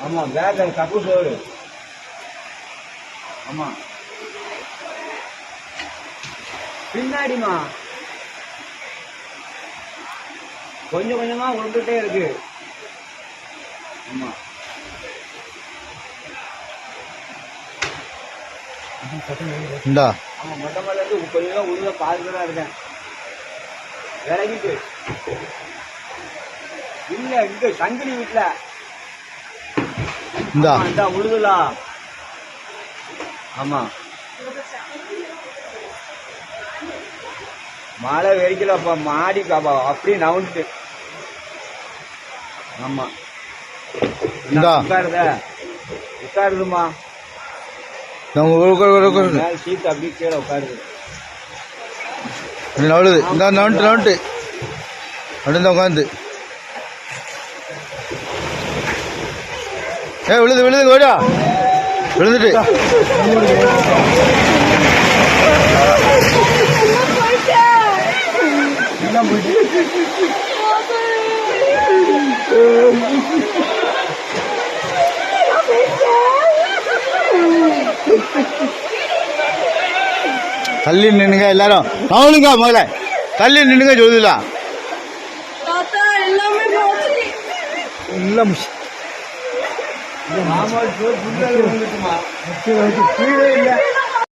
ஆமா பேக்ல கப்பு சோறு. ஆமா. பின்னாடிமா கொஞ்சம் கொஞ்சமா விழுந்துட்டே இருக்கு. ஆமா. இந்தா. ஆமா மொட்டை மேல இருந்து கொஞ்சம் உள்ள பார்த்துட்டு தான் இருக்கேன். விலகிட்டு. இல்ல இங்க சங்கிலி வீட்டுல இந்தா. இந்தா உழுதுலா. ஆமா. மழை வெறிக்கலப்பா மாடி பாப்பா அப்படியே நவுந்துட்டு. ஆமா. இந்தா. உட்காருத. உட்காருதுமா சீட் அப்படியே கீழே உட்காருது. இது நவளுது. இந்த நவுண்டு நவுண்டு. அப்படி தான் உட்காந்து. ஏ விழுது விழுது ஓடா விழுந்துட்டு. தள்ளி நின்னுங்க எல்லாரும். அவனுங்க முதல்ல. தள்ளி நின்னுங்க சொல்லுதா எல்லாமே மாமா கீழே இல்ல.